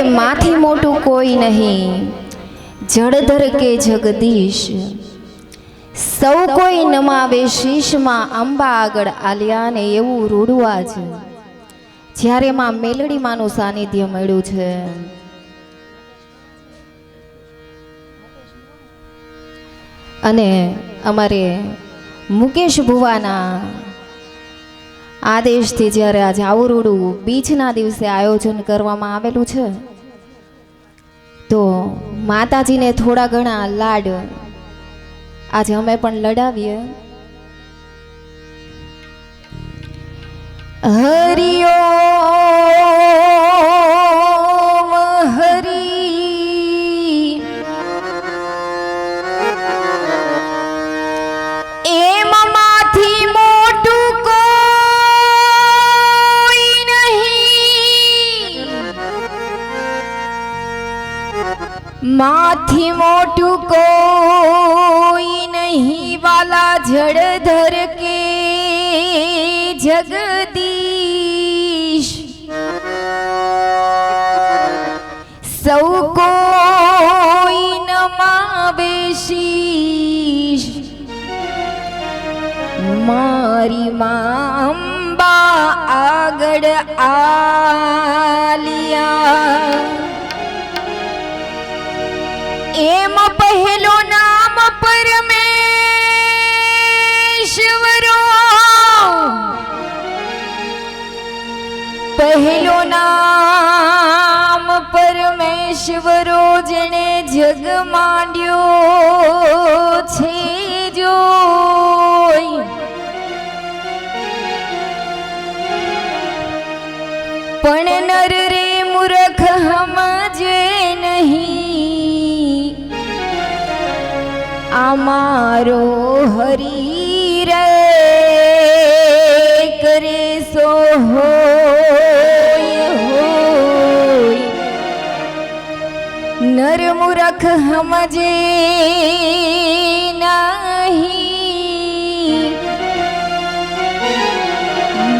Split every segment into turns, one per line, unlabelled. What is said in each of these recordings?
માથી મોટું કોઈ નહીં. જળધર કે જગદીશ. સૌ કોઈ નમાવે શીશમાં અંબા આગળ આલિયાને એવું રૂડવા છે. જ્યારે માં મેલડી માનું સાનિધ્ય મળ્યું છે. અને અમારે મુકેશ ભુવાના આદેશથી જ્યારે આ જાવરુડું બીજના દિવસે આયોજન કરવામાં આવેલું છે, તો માતાજીને થોડા ઘણા લાડ આજે અમે પણ લડાવીએ. હરિઓમ માથી મોટું કોઈ નહીં, વાલા જળધર કે જગદીશ. સૌ કોઈ નમાવે શીશ મારી માં અંબા આગળ આલિયા. એમ પહેલો નામ પરમેશ્વરો. પહેલો નામ પરમેશ્વરો જેણે જગ માંડ્યો છે જોઈ અમારો હરી રે કરે સો હોય નર મૂર્ખ સમજે નહીં.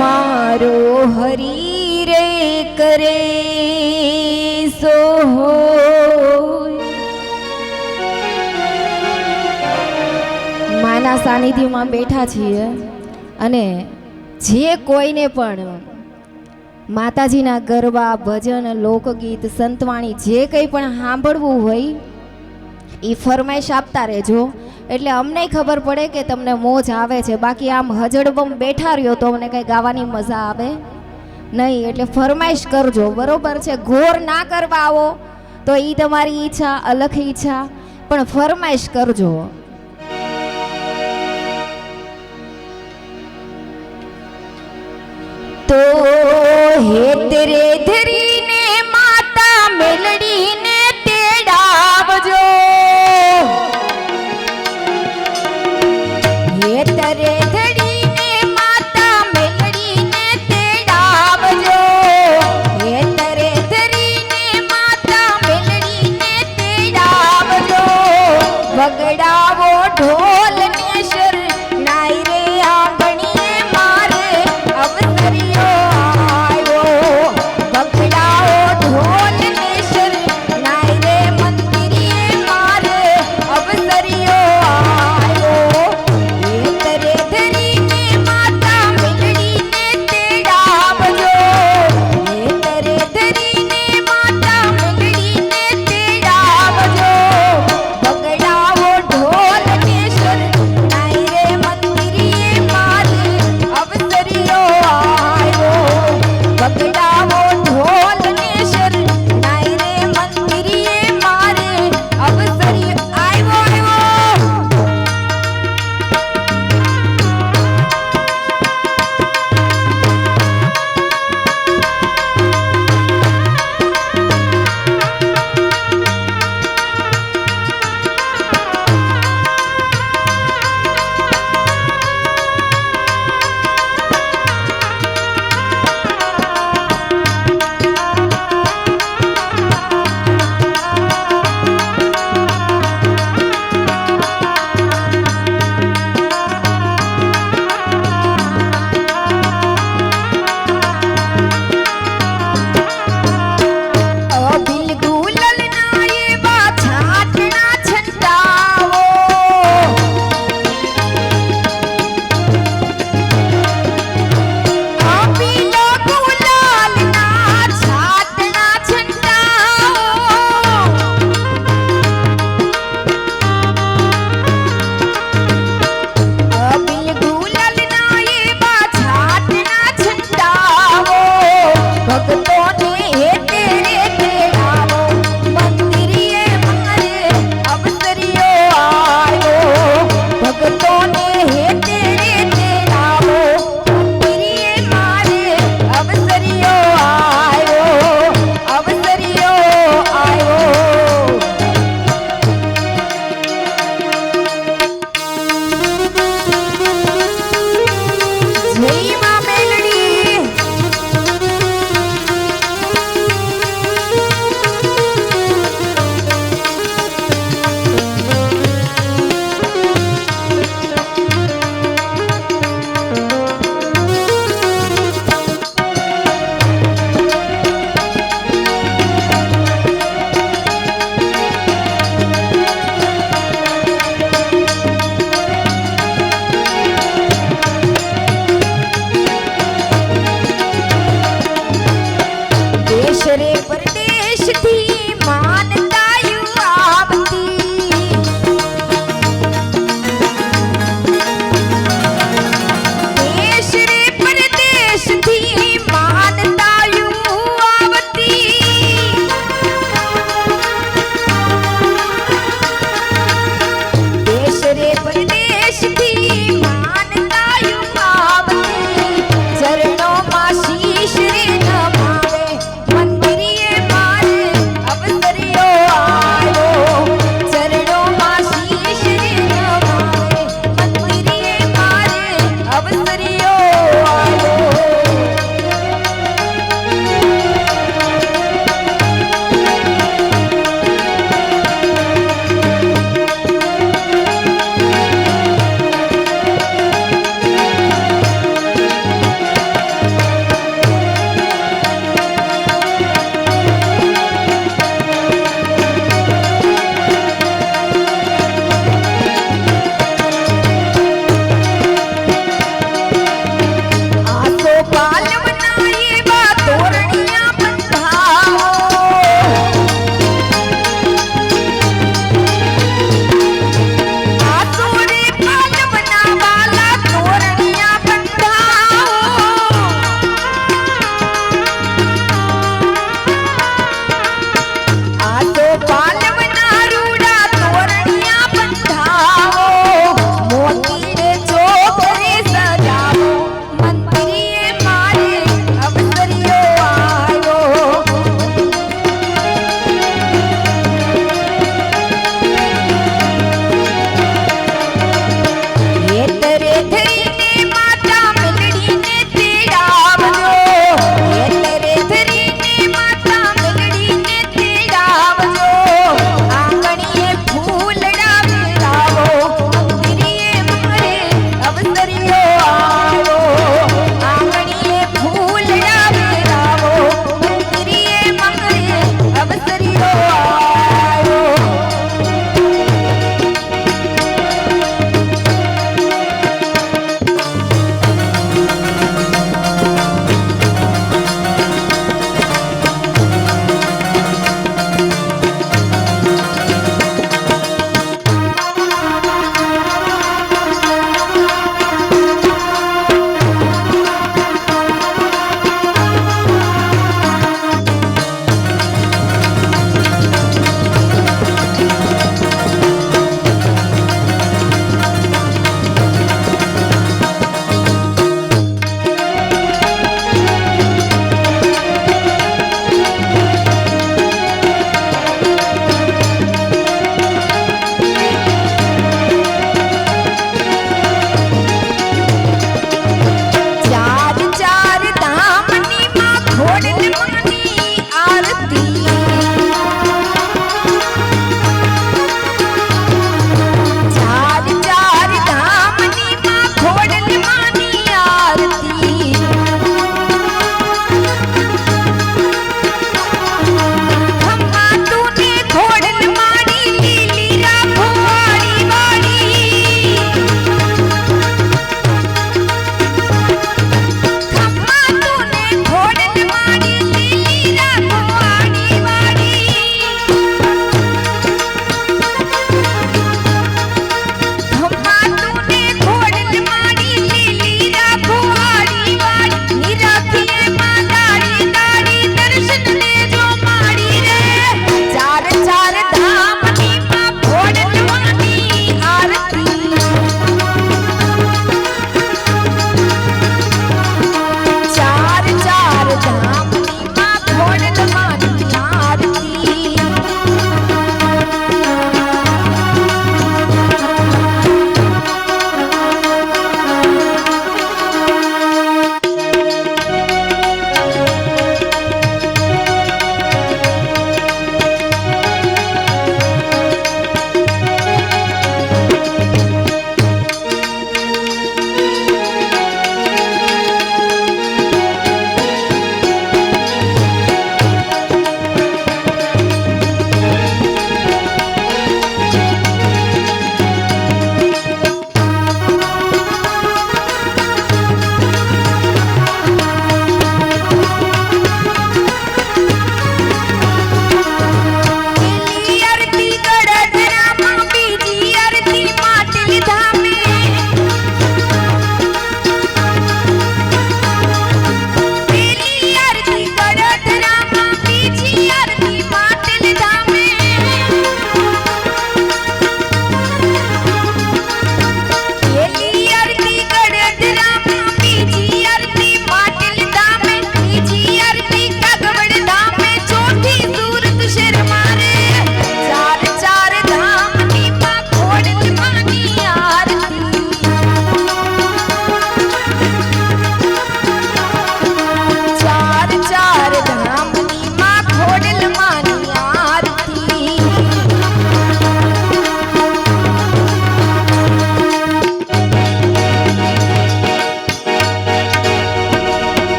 મારો હરી રે કરે સો માના સાનિધ્યમાં બેઠા છીએ અને જે કોઈને પણ માતાજીના ગરબા, ભજન, લોકગીત, સંતવાણી જે કંઈ પણ સાંભળવું હોય એ ફરમાઈશ આપતા રહેજો. એટલે અમને ખબર પડે કે તમને મોજ આવે છે. બાકી આમ હજડબમ બેઠા રહ્યો તો અમને કંઈ ગાવાની મજા આવે નહીં. એટલે ફરમાઈશ કરજો. બરોબર છે? ઘોર ના કરવા આવો તો એ તમારી ઈચ્છા અલગ ઈચ્છા. પણ ફરમાઈશ કરજો. ধীরে ধীরে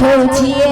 母鸡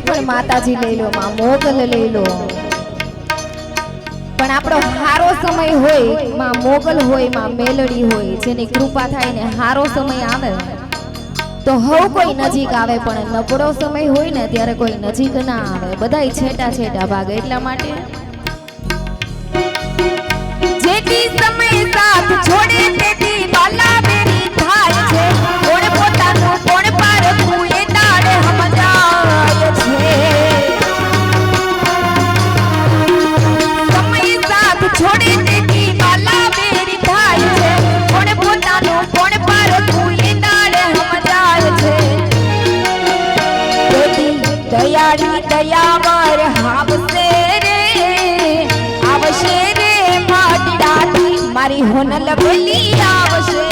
કોઈ પણ માતાજી લઈ લો, માં મોગલ લઈ લો. પણ આપણો હારો સમય હોય, માં મોગલ હોય, માં મેલડી હોય, જેની કૃપા થાય ને હારો સમય આવે, તો હવ કોઈ નજીક આવે, પણ નબળો સમય હોય ને ત્યારે કોઈ નજીક ના આવે. બધાય છેટા છેટા ભાગે, એટલા માટે. જેથી સમય સાથ છોડે, તેથી બાલા તારી દયાવર આવશે રે આવશે રે માટડાથી મારી હોનલ ભલી આવશે.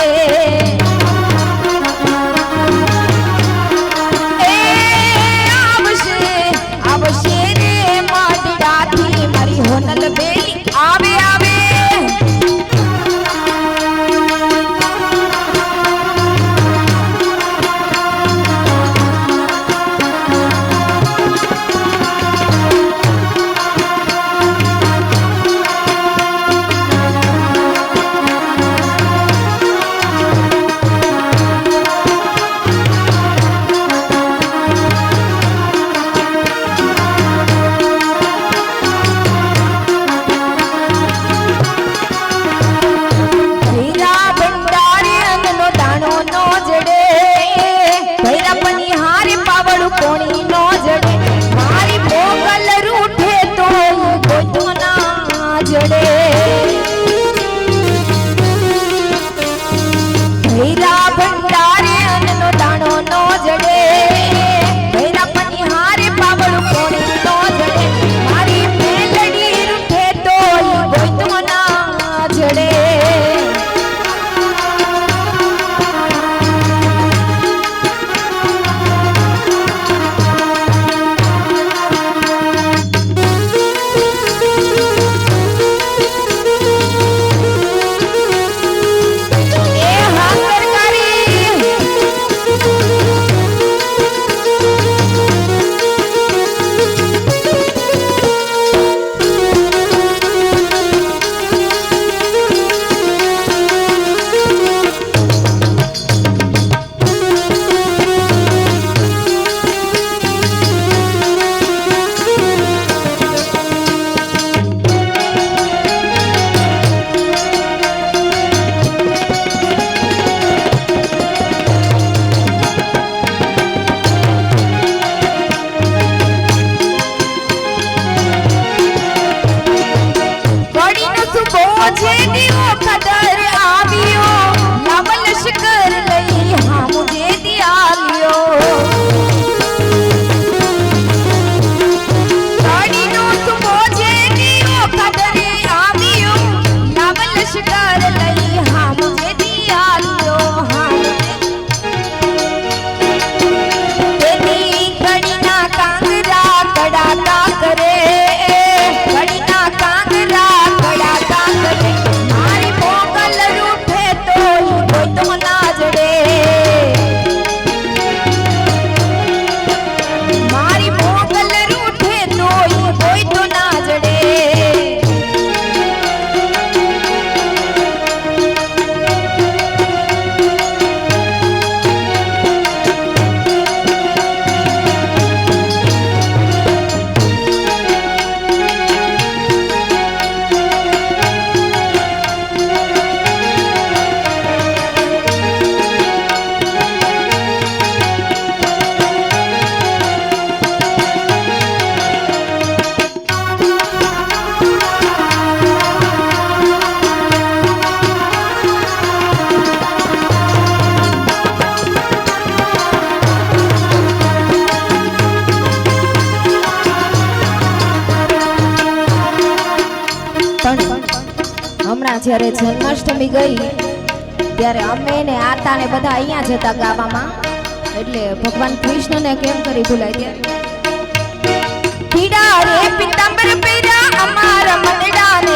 જ્યારે જન્માષ્ટમી ગઈ, ત્યારે અમે ને આતા ને બધા અહીંયા જતા ગાવામાં. એટલે ભગવાન કૃષ્ણને કેમ કરી ભૂલાય ત્યારે? પીડા રે પીતાંબર પીડા, અમારા મનડા ને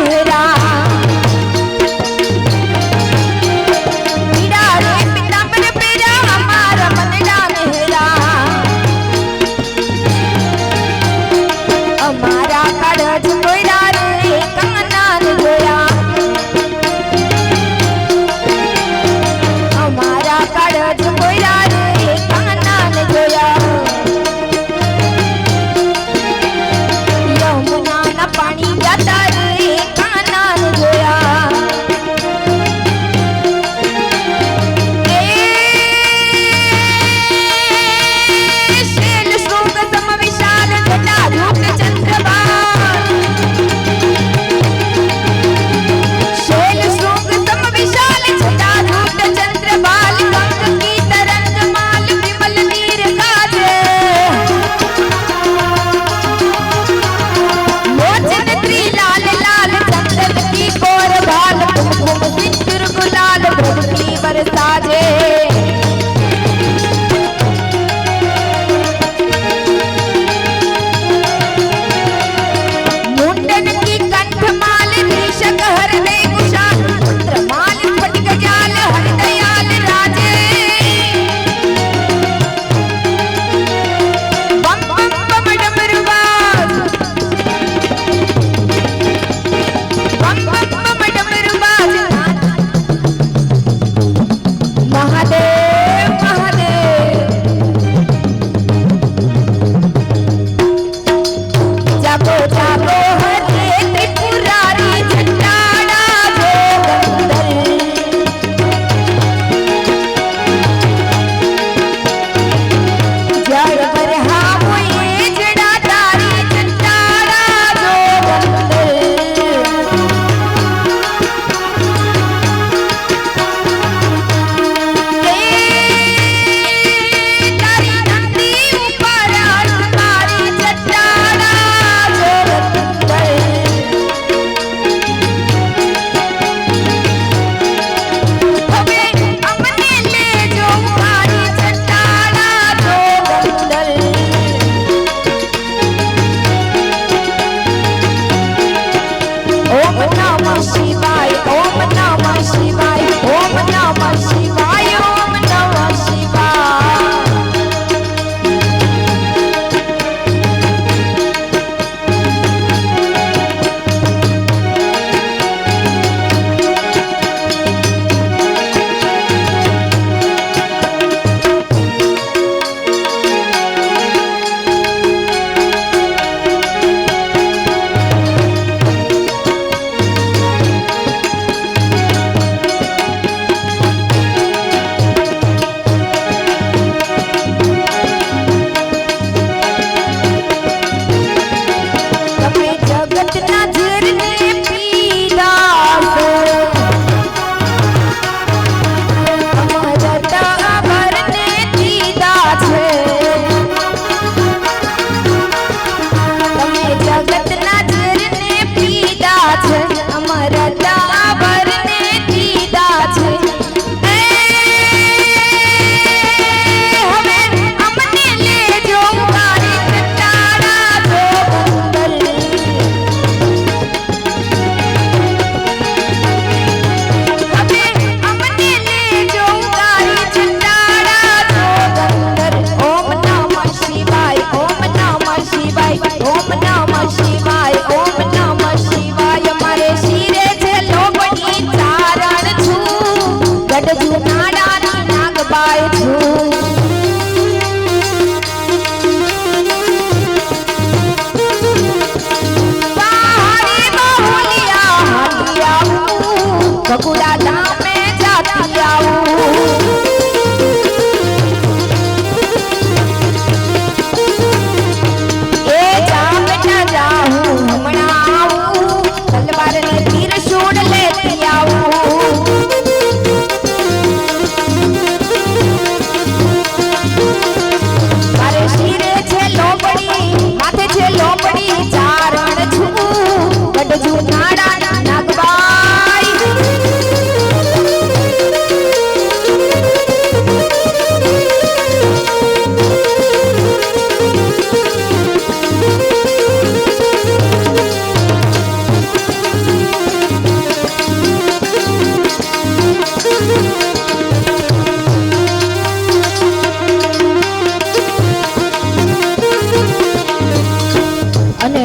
અને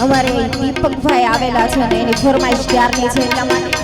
અમારે દીપકભાઈ આવેલા છે અને એની ફરમાઈશ ક્યારની છે એટલા માટે.